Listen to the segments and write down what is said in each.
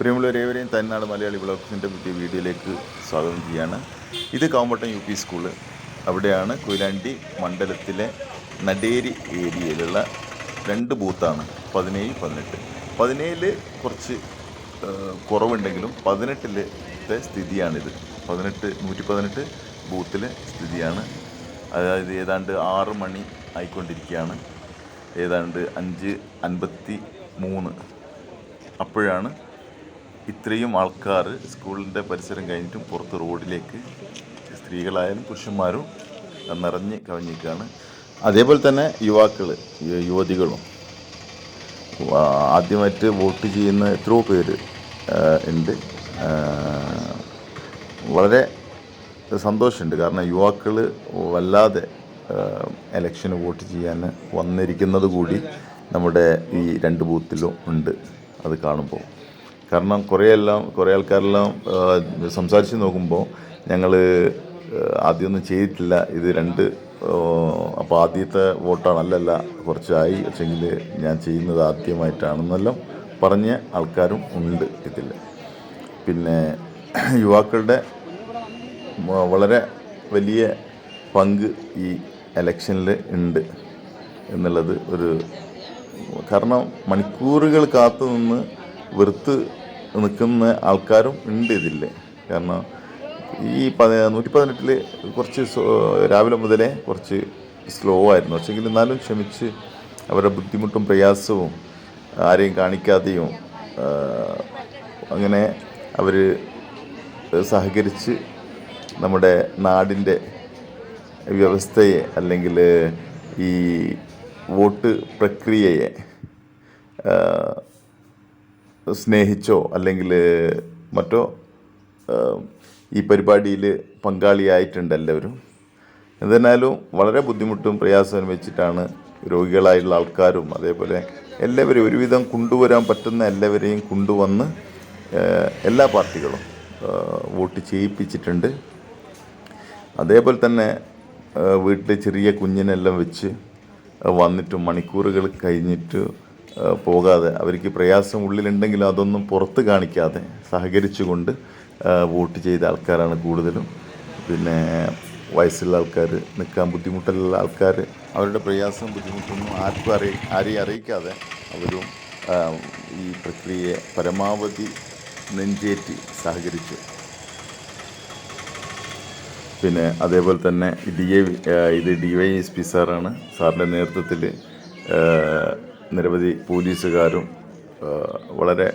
പ്രിയമുള്ളവരേവരെയും തന്നാട് മലയാളി ബ്ലോഗ്സിന്റെ പുതിയ വീഡിയോയിലേക്ക് സ്വാഗതം ചെയ്യുകയാണ്. ഇത് കാവുമ്പട്ടം യു പി സ്കൂൾ. അവിടെയാണ് കൊയിലാണ്ടി മണ്ഡലത്തിലെ നടേരി ഏരിയയിലുള്ള രണ്ട് ബൂത്താണ് പതിനേഴ് പതിനെട്ട്. പതിനേഴിൽ കുറച്ച് കുറവുണ്ടെങ്കിലും പതിനെട്ടിലത്തെ സ്ഥിതിയാണിത്. പതിനെട്ട് നൂറ്റി പതിനെട്ട് ബൂത്തിലെ സ്ഥിതിയാണ്. അതായത് ഏതാണ്ട് ആറ് മണി ആയിക്കൊണ്ടിരിക്കുകയാണ്. ഏതാണ്ട് അഞ്ച് അൻപത്തി മൂന്ന്. അപ്പോഴാണ് ഇത്രയും ആൾക്കാർ സ്കൂളിന്റെ പരിസരം കഴിഞ്ഞിട്ടും പുറത്ത് റോഡിലേക്ക് സ്ത്രീകളായാലും പുരുഷന്മാരും നിറഞ്ഞ് കവിഞ്ഞിരിക്കുകയാണ്. അതേപോലെ തന്നെ യുവാക്കൾ യുവതികളും. ആദ്യമായിട്ട് വോട്ട് ചെയ്യുന്ന എത്രയോ പേര് ഉണ്ട്. വളരെ സന്തോഷമുണ്ട്. കാരണം യുവാക്കൾ വല്ലാതെ എലക്ഷന് വോട്ട് ചെയ്യാൻ വന്നിരിക്കുന്നത് കൂടി നമ്മുടെ ഈ രണ്ട് ബൂത്തിലും ഉണ്ട്. അത് കാണുമ്പോൾ. കാരണം കുറേ എല്ലാം കുറേ ആൾക്കാരെല്ലാം സംസാരിച്ച് നോക്കുമ്പോൾ ഞങ്ങൾ ആദ്യമൊന്നും ചെയ്തിട്ടില്ല. ഇത് രണ്ട് അപ്പോൾ ആദ്യത്തെ വോട്ടാണ് അല്ലല്ല കുറച്ചായി. പക്ഷെങ്കിൽ ഞാൻ ചെയ്യുന്നത് ആദ്യമായിട്ടാണെന്നെല്ലാം പറഞ്ഞ ആൾക്കാരും ഉണ്ട് ഇതിൽ പിന്നെ യുവാക്കളുടെ വളരെ വലിയ പങ്ക് ഈ എലക്ഷനിൽ ഉണ്ട് എന്നുള്ളത് ഒരു കാരണം മണിക്കൂറുകൾ കാത്തു നിന്ന് വെറുത്ത് നിൽക്കുന്ന ആൾക്കാരും ഉണ്ട് ഇതിൽ കാരണം ഈ പതി നൂറ്റി പതിനെട്ടിൽ കുറച്ച് രാവിലെ മുതലേ കുറച്ച് സ്ലോ ആയിരുന്നു. പക്ഷെങ്കിൽ എന്നാലും ക്ഷമിച്ച് അവരുടെ ബുദ്ധിമുട്ടും പ്രയാസവും ആരെയും കാണിക്കാതെയും അങ്ങനെ അവർ സഹകരിച്ച് നമ്മുടെ നാടിന്റെ വ്യവസ്ഥയെ അല്ലെങ്കിൽ ഈ വോട്ട് പ്രക്രിയയെ സ്നേഹിച്ചോ അല്ലെങ്കിൽ മറ്റോ ഈ പരിപാടിയിൽ പങ്കാളിയായിട്ടുണ്ട് എല്ലാവരും എന്തായാലും വളരെ ബുദ്ധിമുട്ടും പ്രയാസവും വെച്ചിട്ടാണ് രോഗികളായുള്ള ആൾക്കാരും അതേപോലെ എല്ലാവരെയും ഒരുവിധം കൊണ്ടുവരാൻ പറ്റുന്ന എല്ലാവരെയും കൊണ്ടുവന്ന് എല്ലാ പാർട്ടികളും വോട്ട് ചെയ്യിപ്പിച്ചിട്ടുണ്ട്. അതേപോലെ തന്നെ വീട്ടിൽ ചെറിയ കുഞ്ഞിനെല്ലാം വെച്ച് വന്നിട്ട് മണിക്കൂറുകൾ കഴിഞ്ഞിട്ട് പോകാതെ അവർക്ക് പ്രയാസം ഉള്ളിലുണ്ടെങ്കിലും അതൊന്നും പുറത്ത് കാണിക്കാതെ സഹകരിച്ചുകൊണ്ട് വോട്ട് ചെയ്ത ആൾക്കാരാണ് കൂടുതലും. പിന്നെ വയസ്സുള്ള ആൾക്കാർ നിൽക്കാൻ ബുദ്ധിമുട്ടുള്ള ആൾക്കാർ അവരുടെ പ്രയാസം ബുദ്ധിമുട്ടൊന്നും ആർക്കും അറിയി ആരെയും അറിയിക്കാതെ അവരും ഈ പ്രക്രിയയെ പരമാവധി നെഞ്ചേറ്റി സഹകരിച്ചു. പിന്നെ അതേപോലെ തന്നെ ഡി എ ഇത് ഡി വൈ എസ് പി സാറാണ്. സാറിന്റെ നേതൃത്വത്തിൽ നിരവധി പോലീസുകാരും വളരെ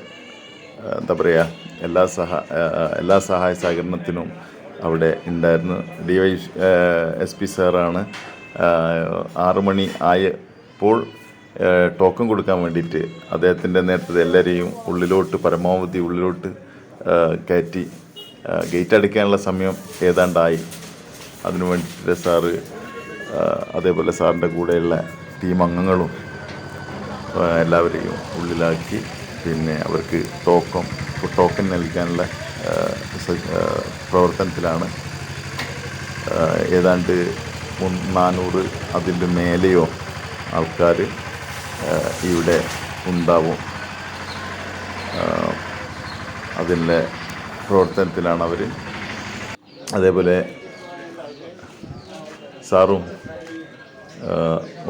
എന്താ പറയുക എല്ലാ സഹ എല്ലാ സഹായ സഹകരണത്തിനും അവിടെ ഉണ്ടായിരുന്നു. ഡി വൈ എസ് പി സാറാണ് ആറുമണി മണി ആയപ്പോൾ ടോക്കൺ കൊടുക്കാൻ വേണ്ടിയിട്ട് അദ്ദേഹത്തിന്റെ നേരത്തെ എല്ലാവരെയും ഉള്ളിലോട്ട് പരമാവധി ഉള്ളിലോട്ട് കയറ്റി ഗേറ്റ് അടിക്കാനുള്ള സമയം ഏതാണ്ടായി. അതിനു വേണ്ടിയിട്ട് സാറ് അതേപോലെ സാറിന്റെ കൂടെയുള്ള ടീം അംഗങ്ങളും എല്ലാവരെയും ഉള്ളിലാക്കി പിന്നെ അവർക്ക് ടോക്കൺ ടോക്കൺ നൽകാനുള്ള പ്രവർത്തനത്തിലാണ്. ഏതാണ്ട് നാനൂറ് അതിന്റെ മേലെയോ ആൾക്കാർ ഇവിടെ ഉണ്ടാവും. അതിന്റെ പ്രവർത്തനത്തിലാണ് അവർ. അതേപോലെ സാറും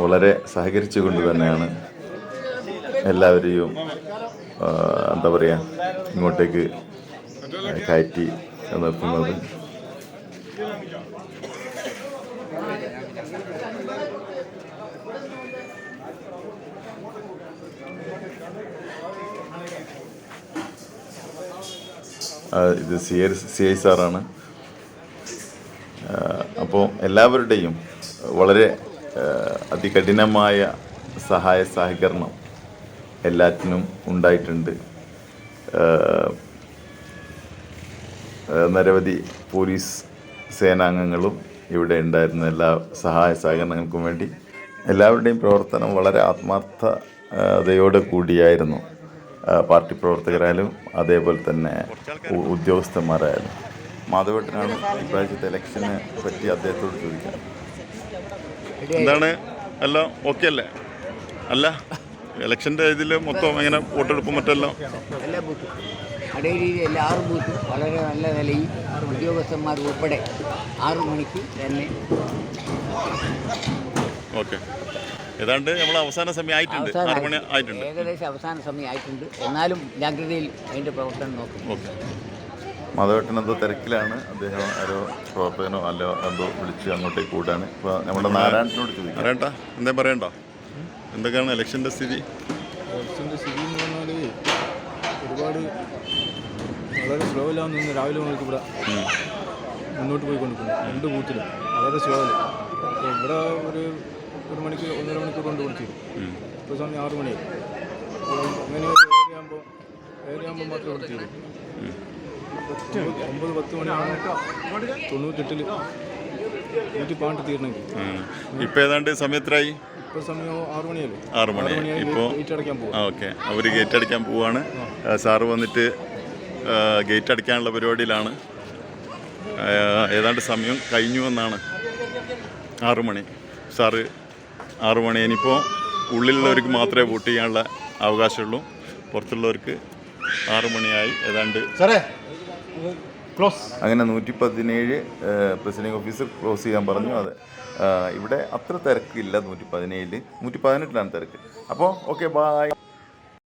വളരെ സഹകരിച്ചുകൊണ്ട് തന്നെയാണ് എല്ലാവരെയും എന്താ പറയുക ഇങ്ങോട്ടേക്ക് കയറ്റി നിർത്തുന്നത്. ഇത് സി ഐ സി ഐ സാറാണ്. അപ്പോൾ എല്ലാവരുടെയും വളരെ അതികഠിനമായ സഹായ സഹകരണം എല്ലാറ്റിനും ഉണ്ടായിട്ടുണ്ട്. നിരവധി പോലീസ് സേനാംഗങ്ങളും ഇവിടെ ഉണ്ടായിരുന്ന. എല്ലാ സഹായ സഹകരണങ്ങൾക്കും വേണ്ടി. എല്ലാവരുടെയും പ്രവർത്തനം വളരെ ആത്മാർത്ഥതയോടെ കൂടിയായിരുന്നു. പാർട്ടി പ്രവർത്തകരായാലും അതേപോലെ തന്നെ ഉദ്യോഗസ്ഥന്മാരായാലും. മാധവേട്ടനാണ് ഇപ്രാവശ്യത്തെ ഇലക്ഷനെ പറ്റി അദ്ദേഹത്തോട് ചോദിക്കാൻ എന്താണ്? എല്ലാം ഓക്കെ അല്ലേ? അല്ല? ഇലക്ഷന്റെ ഇതിൽ മൊത്തം എങ്ങനെ വോട്ടെടുപ്പ് മറ്റെല്ലാം. എല്ലാ ബൂത്തും. അതേ എല്ലാ ആറ് ബൂത്തും വളരെ നല്ല നിലയിൽ ഉദ്യോഗസ്ഥന്മാർ ഉൾപ്പെടെ ആറു മണിക്ക് തന്നെ ഓക്കെ. ഏതാണ്ട് നമ്മൾ അവസാന സമയം ആയിട്ടുണ്ട്. ആറ് മണി ആയിട്ടുണ്ട്. ഏകദേശം അവസാന സമയം ആയിട്ടുണ്ട്. എന്നാലും ജാഗ്രതയിൽ അതിന്റെ പ്രവർത്തനം നോക്കും. ഓക്കെ. മാധവേട്ടൻ എന്തോ തിരക്കിലാണ്. അദ്ദേഹം ആരോ പ്രവർത്തകനോ അല്ലോ എന്തോ വിളിച്ച് അങ്ങോട്ടേക്ക് കൂടാണ് ഇപ്പോൾ നമ്മുടെ നാരായണനോട് ചോദിക്കാം. അറിയണ്ട എന്തേ പറയണ്ട? എന്തൊക്കെയാണ് ഇലക്ഷന്റെ സ്ഥിതി? ഇലക്ഷന്റെ സ്ഥിതി എന്ന് പറഞ്ഞാൽ ഒരുപാട് വളരെ സ്ലോയിലാണ് നിന്ന് രാവിലെ നമുക്ക് ഇവിടെ മുന്നോട്ട് പോയിക്കൊണ്ടിരിക്കുന്നു. രണ്ട് ബൂത്തിലും. വളരെ സ്ലോയിൽ അപ്പോൾ ഇവിടെ ഒരു ഒരു മണിക്ക് ഒന്നര മണിക്കൂർ കൊണ്ട് വിളിച്ചു ഇപ്പോൾ സമയം ആറ് മണി അങ്ങനെ ഏരിയാകുമ്പോൾ ഏരിയാകുമ്പോൾ മാത്രമേ വിളിച്ചു ഒമ്പത് പത്ത് മണിയാണ് തൊണ്ണൂറ്റെട്ടിൽ നൂറ്റി പാണ്ട് തീരണമെങ്കിൽ ഇപ്പം ഏതാണ്ട് സമയത്തിലായി ഇപ്പോൾ സമയം ആറ് മണി. ഇപ്പോൾ ഓക്കെ. അവർ ഗേറ്റ് അടിക്കാൻ പോവാണ്. സാറ് വന്നിട്ട് ഗേറ്റ് അടിക്കാനുള്ള പരിപാടിയിലാണ്. ഏതാണ്ട് സമയം കഴിഞ്ഞു എന്നാണ്. ആറു മണി. സാറ് ആറു മണി. ഇനിയിപ്പോൾ ഉള്ളിലുള്ളവർക്ക് മാത്രമേ വോട്ട് ചെയ്യാനുള്ള അവകാശമുള്ളൂ. പുറത്തുള്ളവർക്ക് ആറു മണിയായി. ഏതാണ്ട് അങ്ങനെ നൂറ്റി പതിനേഴ് പ്രസിഡിംഗ് ഓഫീസർ ക്ലോസ് ചെയ്യാൻ പറഞ്ഞു. അതെ. ഇവിടെ അത്ര തിരക്കില്ല നൂറ്റി പതിനേഴിൽ നൂറ്റി പതിനെട്ടിലാണ് തിരക്ക്. അപ്പോൾ ഓക്കെ ബായ്